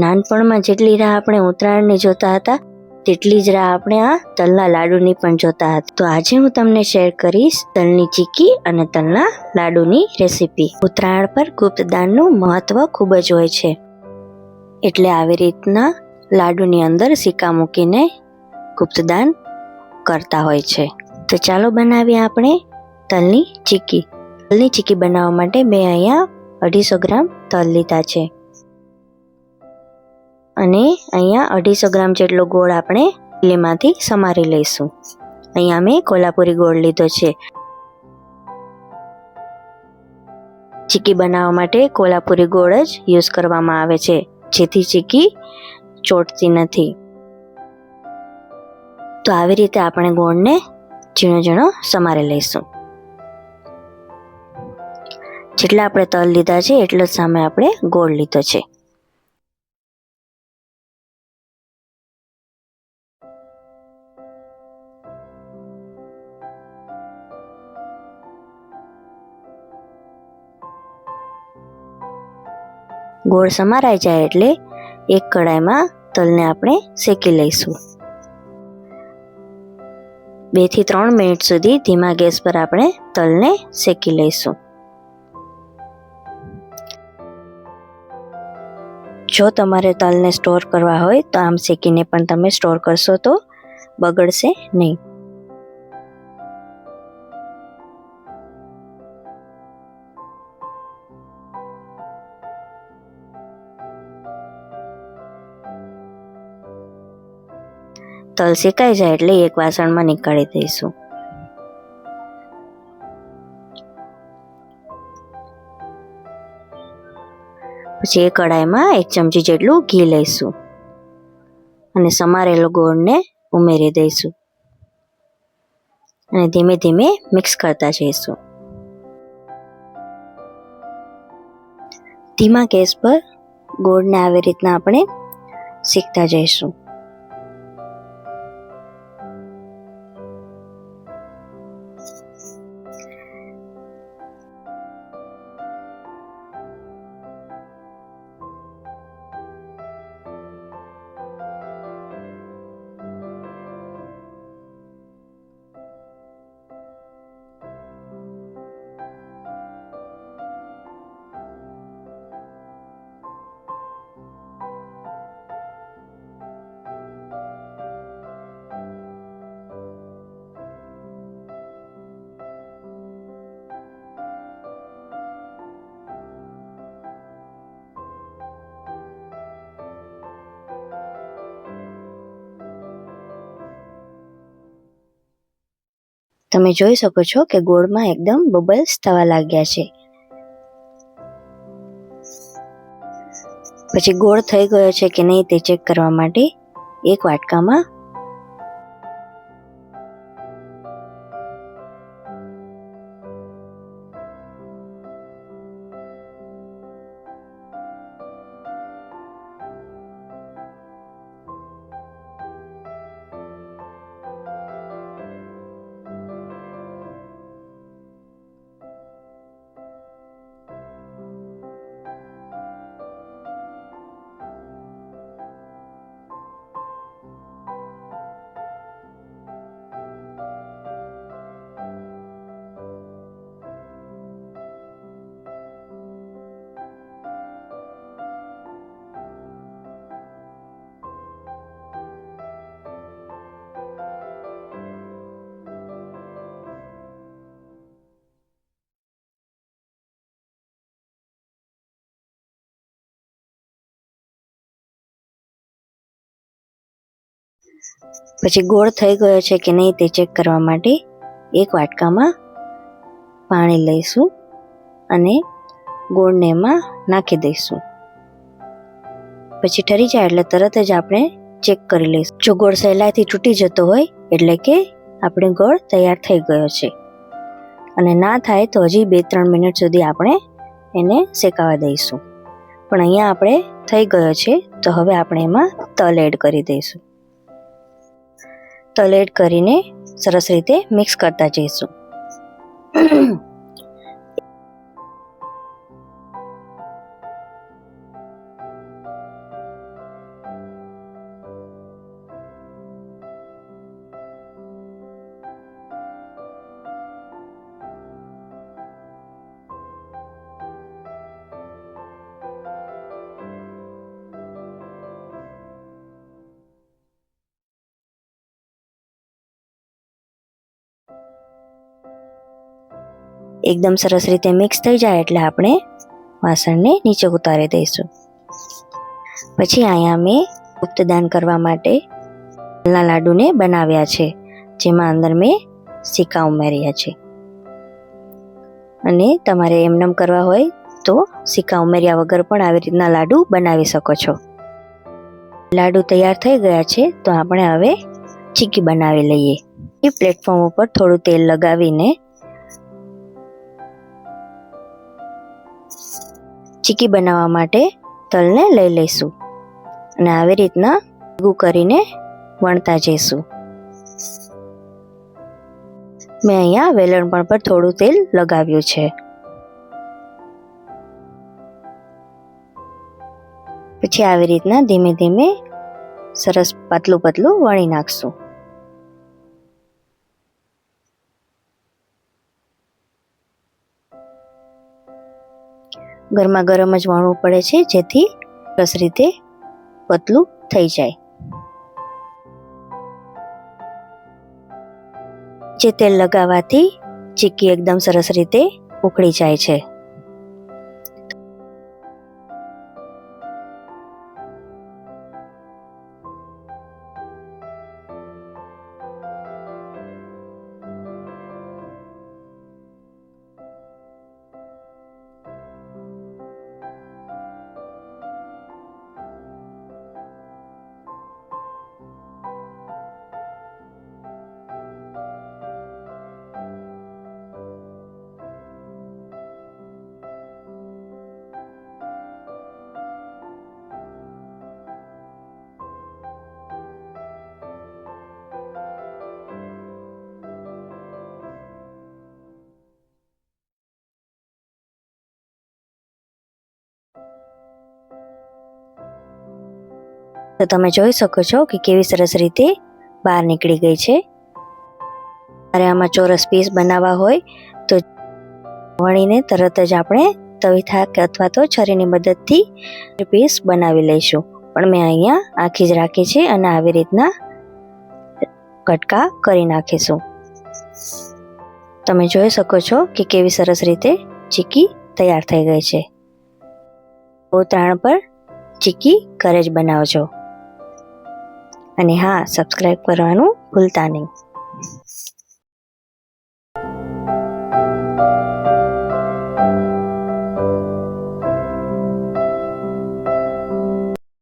નાનપણમાં જેટલી રાહ આપણે ઉત્તરાયણની જોતા હતા, તેટલી જ રાહ આપણે આ તલના લાડુની પણ જોતા હતા. તો આજે હું તમને શેર કરીશ તલની ચીકી અને તલના લાડુની રેસીપી. ઉત્તરાયણ પર ગુપ્તદાનનું મહત્વ ખૂબ જ હોય છે. એટલે આવી રીતના લાડુની અંદર સિક્કા મૂકીને ગુપ્તદાન કરતા હોય છે. તો ચાલો બનાવીએ આપણે તલની ચીકી. તલની ચીકી બનાવવા માટે મેં અહીંયા અઢીસો ગ્રામ તલ લીધા છે. અને અહીંયા અઢીસો ગ્રામ જેટલો ગોળ આપણે લીમાંથી સમારી લઈશું. અહીંયા મેં કોલ્હાપુરી ગોળ લીધો છે. ચીકી બનાવવા માટે કોલ્હાપુરી ગોળ જ યુઝ કરવામાં આવે છે. જેથી ચીકી ચોટતી નથી. તો આવી રીતે આપણે ગોળને ઝીણો ઝીણો સમારી લઈશું. જેટલા આપણે તલ લીધા છે, એટલો જ સામે આપણે ગોળ લીધો છે. ગોળ સમારાઈ જાય એટલે એક કડાઈમાં તલને આપણે શેકી લઈશું. બેથી ત્રણ મિનિટ સુધી ધીમા ગેસ પર આપણે તલને શેકી લઈશું. જો તમારે તલને સ્ટોર કરવા હોય તો આમ શેકીને પણ તમે સ્ટોર કરશો તો બગડશે નહીં. તલ શેકાઈ જાય એટલે એક વાસણમાં નીકાળી દઈશું. પછી એ કડાઈમાં એક ચમચી જેટલું ઘી લઈશું અને સમારેલો ગોળને ઉમેરી દઈશું. અને ધીમે ધીમે મિક્સ કરતા જઈશું. ધીમા ગેસ પર ગોળને આવી રીતના આપણે શીખતા જઈશું. તમે જોઈ શકો છો કે ગોળમાં એકદમ બબલ્સ થવા લાગ્યા છે. પછી ગોળ થઈ ગયો છે કે નહીં તે ચેક કરવા માટે એક વાટકામાં પછી ગોળ થઈ ગયો છે કે નહીં તે ચેક કરવા માટે એક વાટકામાં પાણી લઈશું અને ગોળને એમાં નાખી દઈશું. પછી ઠરી જાય એટલે તરત જ આપણે ચેક કરી લઈશું. જો ગોળ સહેલાઈથી તૂટી જતો હોય એટલે કે આપણે ગોળ તૈયાર થઈ ગયો છે. અને ના થાય તો હજી બે ત્રણ મિનિટ સુધી આપણે એને શેકાવા દઈશું. પણ અહીંયા આપણે થઈ ગયો છે તો હવે આપણે એમાં તલ એડ કરી દઈશું. તલ એડ કરીને સરસ રીતે મિક્સ કરતા જઈશું. એકદમ સરસ રીતે મિક્સ થઈ જાય એટલે આપણે વાસણને નીચે ઉતારી દઈશું. પછી અહીંયા મેં ગુપ્તદાન કરવા માટે તલના લાડુને બનાવ્યા છે, જેમાં અંદર મેં સિક્કા ઉમેર્યા છે. અને તમારે એમનેમ કરવા હોય તો સિક્કા ઉમેર્યા વગર પણ આવી રીતના લાડુ બનાવી શકો છો. લાડુ તૈયાર થઈ ગયા છે, તો આપણે હવે ચીકી બનાવી લઈએ. એ પ્લેટફોર્મ ઉપર થોડું તેલ લગાવીને ચીકી બનાવવા માટે તલને લઈ લઈશું અને આવી રીતના ભેગું કરીને વણતા જઈશું. મેં અહીંયા વેલણ પણ પર થોડું તેલ લગાવ્યું છે. પછી આવી રીતના ધીમે ધીમે સરસ પાતલું પતલું વણી નાખશું. ગરમા ગરમ જ વણવું પડે છે, જેથી સરસ રીતે પતલું થઈ જાય. જે તેલ લગાવવાથી ચીક્કી એકદમ સરસ રીતે ઉકળી જાય છે. તો તમે જોઈ શકો છો કે કેવી સરસ રીતે બહાર નીકળી ગઈ છે. અરે આમાં ચોરસ પીસ બનાવવા હોય તો વણીને તરત જ આપણે તવીથા કે અથવા તો છરીની મદદથી પીસ બનાવી લઈશું. પણ મેં અહીંયા આખી જ રાખી છે અને આવી રીતના કટકા કરી નાખીશું. તમે જોઈ શકો છો કે કેવી સરસ રીતે ચીકી તૈયાર થઈ ગઈ છે. ઉત્તરાયણ પર ચીકી ઘરે જ બનાવજો. અને હા સબસ્ક્રાઈબ કરવાનું ભૂલતા નહીં.